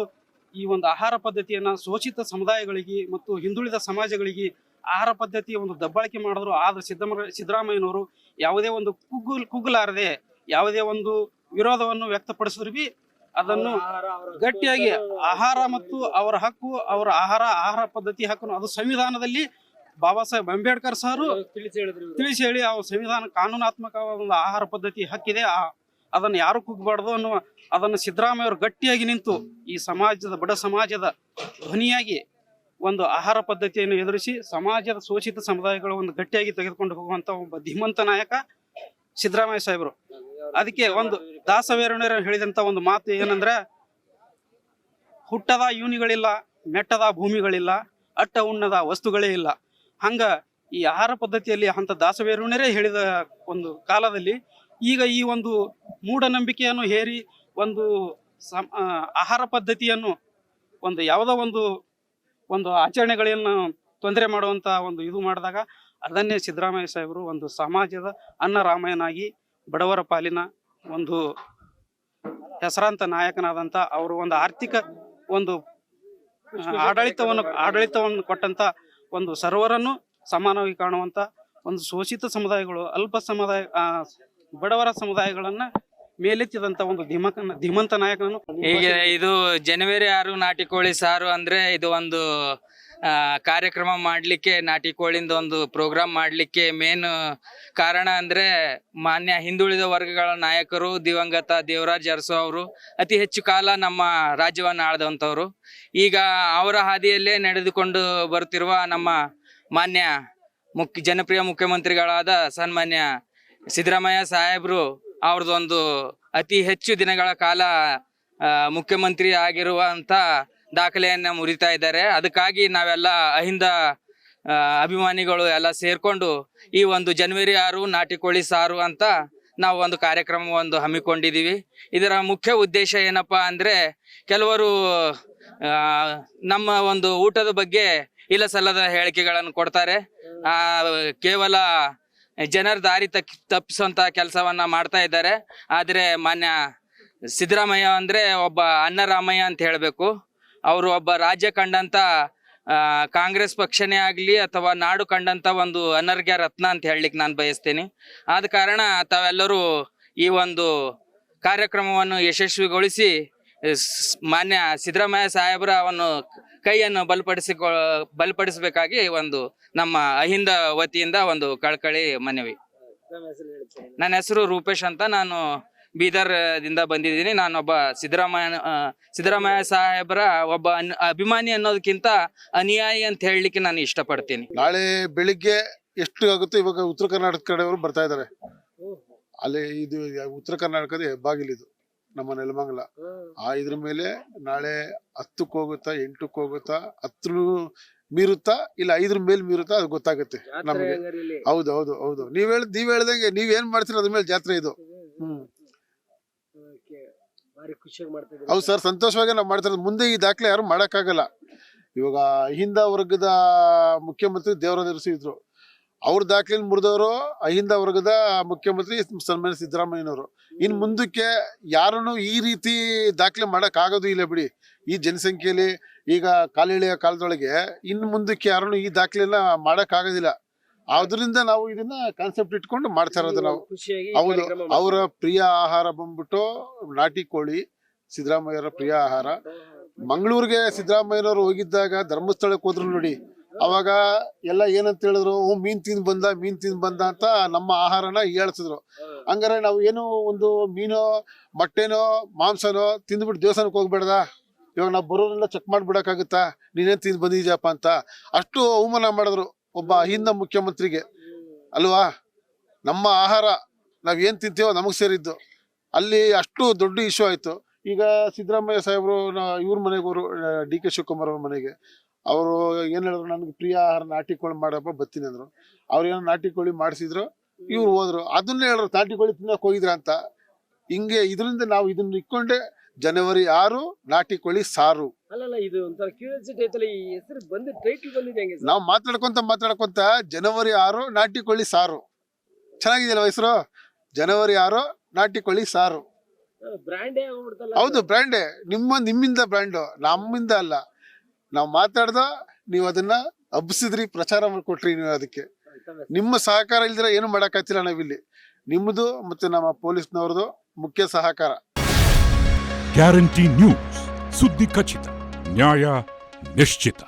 ಈ ಒಂದು ಆಹಾರ ಪದ್ಧತಿಯನ್ನ ಶೋಷಿತ ಸಮುದಾಯಗಳಿಗೆ ಮತ್ತು ಹಿಂದುಳಿದ ಸಮಾಜಗಳಿಗೆ ಆಹಾರ ಪದ್ಧತಿ ಒಂದು ದಬ್ಬಾಳಿಕೆ ಮಾಡಿದ್ರು. ಆದರೆ ಸಿದ್ದಮ ಸಿದ್ದರಾಮಯ್ಯನವರು ಯಾವುದೇ ಒಂದು ಕುಗ್ಗುಲ್ ಕುಗ್ಗಲಾರದೆ ಯಾವುದೇ ಒಂದು ವಿರೋಧವನ್ನು ವ್ಯಕ್ತಪಡಿಸಿದ್ರು ಬಿ ಅದನ್ನು ಗಟ್ಟಿಯಾಗಿ ಆಹಾರ ಮತ್ತು ಅವರ ಹಕ್ಕು ಅವರ ಆಹಾರ ಆಹಾರ ಪದ್ಧತಿ ಹಕ್ಕು ಅದು ಸಂವಿಧಾನದಲ್ಲಿ ಬಾಬಾ ಸಾಹೇಬ್ ಅಂಬೇಡ್ಕರ್ ಸರ್ ತಿಳಿಸಿ ಹೇಳಿದ್ರು ತಿಳಿಸಿ ಹೇಳಿ ಅವ್ರ ಸಂವಿಧಾನ ಕಾನೂನಾತ್ಮಕವಾದ ಒಂದು ಆಹಾರ ಪದ್ಧತಿ ಹಕ್ಕಿದೆ. ಆ ಅದನ್ನು ಯಾರು ಕುಗ್ಬಾರ್ದು ಅನ್ನುವ ಅದನ್ನು ಸಿದ್ದರಾಮಯ್ಯ ಅವರು ಗಟ್ಟಿಯಾಗಿ ನಿಂತು ಈ ಸಮಾಜದ, ಬಡ ಸಮಾಜದ ಧ್ವನಿಯಾಗಿ ಒಂದು ಆಹಾರ ಪದ್ಧತಿಯನ್ನು ಎದುರಿಸಿ ಸಮಾಜದ ಶೋಷಿತ ಸಮುದಾಯಗಳ ಒಂದು ಗಟ್ಟಿಯಾಗಿ ತೆಗೆದುಕೊಂಡು ಹೋಗುವಂತ ಒಬ್ಬ ಧೀಮಂತ ನಾಯಕ ಸಿದ್ದರಾಮಯ್ಯ ಸಾಹೇಬರು. ಅದಕ್ಕೆ ಒಂದು ದಾಸವೇರಣರು ಹೇಳಿದಂತ ಒಂದು ಮಾತು ಏನಂದ್ರೆ, ಹುಟ್ಟದ ಯೂನಿಗಳಿಲ್ಲ, ಮೆಟ್ಟದ ಭೂಮಿಗಳಿಲ್ಲ, ಅಟ್ಟ ಉಣ್ಣದ ವಸ್ತುಗಳೇ ಇಲ್ಲ. ಹಂಗ ಈ ಆಹಾರ ಪದ್ಧತಿಯಲ್ಲಿ ಅಂತ ದಾಸವೇರುಣ್ಯರೇ ಹೇಳಿದ ಒಂದು ಕಾಲದಲ್ಲಿ ಈಗ ಈ ಒಂದು ಮೂಢನಂಬಿಕೆಯನ್ನು ಹೇರಿ ಒಂದು ಸಂ ಆಹಾರ ಪದ್ಧತಿಯನ್ನು ಒಂದು ಯಾವುದೋ ಒಂದು ಒಂದು ಆಚರಣೆಗಳನ್ನು ತೊಂದರೆ ಮಾಡುವಂಥ ಒಂದು ಇದು ಮಾಡಿದಾಗ ಅದನ್ನೇ ಸಿದ್ದರಾಮಯ್ಯ ಸಾಹೇಬರು ಒಂದು ಸಮಾಜದ ಅನ್ನ ರಾಮಯ್ಯನಾಗಿ ಬಡವರ ಪಾಲಿನ ಒಂದು ಹೆಸರಾಂತ ನಾಯಕನಾದಂಥ ಅವರು ಒಂದು ಆರ್ಥಿಕ ಒಂದು ಆಡಳಿತವನ್ನು ಆಡಳಿತವನ್ನು ಕೊಟ್ಟಂತ ಒಂದು ಸರ್ವರನ್ನು ಸಮಾನವಾಗಿ ಕಾಣುವಂತ ಒಂದು ಶೋಷಿತ ಸಮುದಾಯಗಳು, ಅಲ್ಪ ಸಮುದಾಯ ಬಡವರ ಸಮುದಾಯಗಳನ್ನ ಮೇಲೆತ್ತಿದಂತ ಒಂದು ಧೀಮಂತ ನಾಯಕನನ್ನು ಈಗ ಇದು ಜನವರಿ ಆರು ನಾಟಿ ಕೋಳಿ ಸಾರು ಅಂದ್ರೆ ಇದು ಒಂದು ಕಾರ್ಯಕ್ರಮ ಮಾಡ್ಲಿಕ್ಕೆ, ನಾಟಿ ಕೋಳಿಂದ ಒಂದು ಪ್ರೋಗ್ರಾಮ್ ಮಾಡ್ಲಿಕ್ಕೆ ಮೇನ್ ಕಾರಣ ಅಂದ್ರೆ ಮಾನ್ಯ ಹಿಂದುಳಿದ ವರ್ಗಗಳ ನಾಯಕರು ದಿವಂಗತ ದೇವರಾಜ್ ಅರಸು ಅವರು, ಅತಿ ಹೆಚ್ಚು ಕಾಲ ನಮ್ಮ ರಾಜ್ಯವನ್ನು ಆಳದಂಥವ್ರು ಈಗ ಅವರ ಹಾದಿಯಲ್ಲೇ ನಡೆದುಕೊಂಡು ಬರುತ್ತಿರುವ ನಮ್ಮ ಮಾನ್ಯ ಮುಖ್ಯ, ಜನಪ್ರಿಯ ಮುಖ್ಯಮಂತ್ರಿಗಳಾದ ಸನ್ಮಾನ್ಯ ಸಿದ್ದರಾಮಯ್ಯ ಸಾಹೇಬರು ಅವ್ರದ್ದೊಂದು ಅತಿ ಹೆಚ್ಚು ದಿನಗಳ ಕಾಲ ಮುಖ್ಯಮಂತ್ರಿ ಆಗಿರುವಂತ ದಾಖಲೆಯನ್ನ ಮುರಿತಾ ಇದ್ದಾರೆ. ಅದಕ್ಕಾಗಿ ನಾವೆಲ್ಲ ಅಹಿಂದ ಅಭಿಮಾನಿಗಳು ಎಲ್ಲ ಸೇರಿಕೊಂಡು ಈ ಒಂದು ಜನವರಿ ಆರು ನಾಟಿ ಕೋಳಿ ಸಾರು ಅಂತ ನಾವು ಒಂದು ಕಾರ್ಯಕ್ರಮ ಒಂದು ಹಮ್ಮಿಕೊಂಡಿದೀವಿ ಇದರ ಮುಖ್ಯ ಉದ್ದೇಶ ಏನಪ್ಪಾ ಅಂದರೆ ಕೆಲವರು ನಮ್ಮ ಒಂದು ಊಟದ ಬಗ್ಗೆ ಇಲ್ಲ ಸಲ್ಲದ ಹೇಳಿಕೆಗಳನ್ನು ಕೊಡ್ತಾರೆ. ಕೇವಲ ಜನರ ದಾರಿ ತಕ್, ತಪ್ಪಿಸುವಂತ ಕೆಲಸವನ್ನ ಮಾಡ್ತಾ ಇದ್ದಾರೆ. ಆದ್ರೆ ಮಾನ್ಯ ಸಿದ್ದರಾಮಯ್ಯ ಅಂದ್ರೆ ಒಬ್ಬ ಅನ್ನರಾಮಯ್ಯ ಅಂತ ಹೇಳ್ಬೇಕು. ಅವರು ಒಬ್ಬ ರಾಜ್ಯ ಕಂಡಂತ ಕಾಂಗ್ರೆಸ್ ಪಕ್ಷನೇ ಆಗ್ಲಿ ಅಥವಾ ನಾಡು ಕಂಡಂತ ಒಂದು ಅನರ್ಘ್ಯ ರತ್ನ ಅಂತ ಹೇಳಲಿಕ್ಕೆ ನಾನು ಬಯಸ್ತೀನಿ. ಆದ ಕಾರಣ ತಾವೆಲ್ಲರೂ ಈ ಒಂದು ಕಾರ್ಯಕ್ರಮವನ್ನು ಯಶಸ್ವಿಗೊಳಿಸಿ ಮಾನ್ಯ ಸಿದ್ದರಾಮಯ್ಯ ಸಾಹೇಬರ ಒಂದು ಕೈಯನ್ನು ಬಲಪಡಿಸಿಕೊ ಬಲಪಡಿಸಬೇಕಾಗಿ ಒಂದು ನಮ್ಮ ಅಹಿಂದ ವತಿಯಿಂದ ಒಂದು ಕಳ್ಕಳಿ ಮನವಿ. ನನ್ನ ಹೆಸರು ರೂಪೇಶ್ ಅಂತ. ನಾನು ಬೀದರ್ ದಿಂದ ಬಂದಿದ್ದೀನಿ. ನಾನೊಬ್ಬ ಸಿದ್ದರಾಮಯ್ಯ ಸಿದ್ದರಾಮಯ್ಯ ಸಾಹೇಬರ ಒಬ್ಬ ಅನ್- ಅಭಿಮಾನಿ ಅನ್ನೋದಕ್ಕಿಂತ ಅನುಯಾಯಿ ಅಂತ ಹೇಳಲಿಕ್ಕೆ ನಾನು ಇಷ್ಟಪಡ್ತೀನಿ. ನಾಳೆ ಬೆಳಿಗ್ಗೆ ಎಷ್ಟು ಆಗುತ್ತೋ? ಇವಾಗ ಉತ್ತರ ಕರ್ನಾಟಕ ಕಡೆಯವರು ಬರ್ತಾ ಇದ್ದಾರೆ. ಅಲ್ಲಿ ಇದು ಉತ್ತರ ಕರ್ನಾಟಕದ ಹೆಬ್ಬಾಗಿಲಿದು ನಮ್ಮ ನೆಲಮಂಗಲ. ಆ ಇದ್ರ ಮೇಲೆ ನಾಳೆ ಹತ್ತಕ್ಕೆ ಹೋಗುತ್ತಾ ಎಂಟಕ್ಕೆ ಹೋಗುತ್ತಾ ಹತ್ರ ಮೀರುತ್ತಾ ಇಲ್ಲ ಐದ್ರ ಮೇಲೆ ಮೀರುತ್ತಾ ಅದು ಗೊತ್ತಾಗುತ್ತೆ ನಮಗೆ. ಹೌದು ಹೌದು ಹೌದು. ನೀವ್ ಹೇಳ್ ನೀವ್ ಹೇಳ್ದಂಗೆ ನೀವ್ ಏನ್ ಮಾಡ್ತೀರ ಅದ್ರ ಮೇಲೆ ಜಾತ್ರೆ ಇದು. ಹ್ಮ್. ಹೌದ್ ಸರ್ ಸಂತೋಷವಾಗಿ ನಾವು ಮಾಡ್ತಾ ಇರೋದು. ಮುಂದೆ ಈ ದಾಖಲೆ ಯಾರು ಮಾಡಕ್ಕಾಗಲ್ಲ. ಇವಾಗ ಹಿಂದ ವರ್ಗದ ಮುಖ್ಯಮಂತ್ರಿ ದೇವರಾಜ ಇದ್ರು. ಅವ್ರ ದಾಖಲೆ ಮುರಿದವರು ಅಹಿಂದ ವರ್ಗದ ಮುಖ್ಯಮಂತ್ರಿ ಸನ್ಮಾನ್ಯ ಸಿದ್ದರಾಮಯ್ಯನವರು. ಇನ್ ಮುಂದಕ್ಕೆ ಯಾರನ್ನು ಈ ರೀತಿ ದಾಖಲೆ ಮಾಡಕ್ ಆಗೋದು ಇಲ್ಲ ಬಿಡಿ. ಈ ಜನಸಂಖ್ಯೆಯಲ್ಲಿ ಈಗ ಕಾಲಿಳಿಯ ಕಾಲದೊಳಗೆ ಇನ್ ಮುಂದಕ್ಕೆ ಯಾರನ್ನು ಈ ದಾಖಲೆನ ಮಾಡಕ್ ಆಗೋದಿಲ್ಲ ಆದ್ರಿಂದ ನಾವು ಇದನ್ನ ಕಾನ್ಸೆಪ್ಟ್ ಇಟ್ಕೊಂಡು ಮಾಡ್ತಾ ಇರೋದು ನಾವು. ಹೌದು ಅವರ ಪ್ರಿಯ ಆಹಾರ ಬಂದ್ಬಿಟ್ಟು ನಾಟಿ ಕೋಳಿ ಸಿದ್ದರಾಮಯ್ಯರ ಪ್ರಿಯ ಆಹಾರ. ಮಂಗಳೂರಿಗೆ ಸಿದ್ದರಾಮಯ್ಯನವರು ಹೋಗಿದ್ದಾಗ ಧರ್ಮಸ್ಥಳಕ್ಕೆ ಹೋದ್ರು ನೋಡಿ. ಅವಾಗ ಎಲ್ಲ ಏನಂತ ಹೇಳಿದ್ರು ಓ ಮೀನ್ ತಿಂದ್ ಬಂದ ಮೀನ್ ತಿಂದ್ ಬಂದ ಅಂತ ನಮ್ಮ ಆಹಾರನ ಹೇಳ್ತಿದ್ರು. ಹಂಗಾರೆ ನಾವು ಏನು ಒಂದು ಮೀನೋ ಮೊಟ್ಟೆನೋ ಮಾಂಸನೋ ತಿಂದ್ಬಿಟ್ಟು ದೇವಸ್ಥಾನಕ್ಕೆ ಹೋಗ್ಬೇಡ್ದ? ಇವಾಗ ನಾವು ಬರೋರೆಲ್ಲ ಚೆಕ್ ಮಾಡ್ಬಿಡಕ್ಕಾಗುತ್ತಾ? ನೀನೇನ್ ತಿಂದ್ ಬಂದಿದ್ಯಪ್ಪ ಅಂತ. ಅಷ್ಟು ಅವಮಾನ ಮಾಡಿದ್ರು ಒಬ್ಬ ಹಿಂದ ಮುಖ್ಯಮಂತ್ರಿಗೆ. ಅಲ್ವಾ? ನಮ್ಮ ಆಹಾರ ನಾವ್ ಏನ್ ತಿಂತೀವೋ ನಮಗ್ ಸೇರಿದ್ದು. ಅಲ್ಲಿ ಅಷ್ಟು ದೊಡ್ಡ ಇಶ್ಯೂ ಆಯ್ತು. ಈಗ ಸಿದ್ದರಾಮಯ್ಯ ಸಾಹೇಬರು ಇವ್ರ ಮನೆಗೆ ಅವರು ಡಿ ಕೆ ಶಿವಕುಮಾರ್ ಅವ್ರ ಮನೆಗೆ. ಅವರು ಏನ್ ಹೇಳಿದ್ರು? ನನ್ಗೆ ಪ್ರಿಯ ಆಹಾರ ನಾಟಿ ಕೋಳಿ ಮಾಡಪ್ಪ ಬರ್ತೀನಿ ಅಂದ್ರು. ಅವ್ರು ಏನೋ ನಾಟಿ ಕೋಳಿ ಮಾಡಿಸಿದ್ರು ಇವ್ರು ಹೋದ್ರು. ಅದನ್ನೇ ಹೇಳಿದ್ರು ನಾಟಿ ಕೋಳಿ ತಿನ್ನಕ್ ಹೋಗಿದ್ರ ಅಂತ. ಹಿಂಗೆ ಇದರಿಂದ ನಾವು ಇದನ್ನ ಇಟ್ಕೊಂಡೆ ಜನವರಿ ಆರು ನಾಟಿ ಕೋಳಿ ಸಾರು. ಅಲ್ಲಲ್ಲ ಇದು ಒಂಥರ ಕ್ಯೂರಿಯಾಸಿಟಿ ಐತಲ್ಲ ಈ ಹೆಸರು ಬಂದು ಟೈಟಲ್ ಬಂದಿದೆ ಹೆಂಗೆ ನಾವು ಮಾತಾಡ್ಕೊಂತ ಮಾತಾಡ್ಕೊಂತ ಜನವರಿ ಆರು ನಾಟಿ ಕೋಳಿ ಸಾರು. ಚೆನ್ನಾಗಿದೆಯಲ್ಲ ಹೆಸರು? ಜನವರಿ ಆರು ನಾಟಿ ಕೋಳಿ ಸಾರು. ಬ್ರ್ಯಾಂಡೇ ಹೌದು ಬ್ರ್ಯಾಂಡೇ ನಿಮ್ಮ ನಿಮ್ಮಿಂದ ಬ್ರ್ಯಾಂಡು ನಮ್ಮಿಂದ ಅಲ್ಲ. ನಾವು ಮಾತಾಡ್ದ ನೀವು ಅದನ್ನ ಹಬ್ಸಿದ್ರಿ, ಪ್ರಚಾರ ಮಾಡಿಕೊಟ್ರಿ ನೀವು ಅದಕ್ಕೆ. ನಿಮ್ಮ ಸಹಕಾರ ಇಲ್ದಿರ ಏನು ಮಾಡಕ್ಕಾಗ್ತಿಲ್ಲ ನಾವಿಲ್ಲಿ. ನಿಮ್ಮದು ಮತ್ತೆ ನಮ್ಮ ಪೊಲೀಸ್ನವ್ರದ್ದು ಮುಖ್ಯ ಸಹಕಾರ. Guarantee news. ಸುದ್ದಿ ಖಚಿತ, ನ್ಯಾಯ ನಿಶ್ಚಿತ.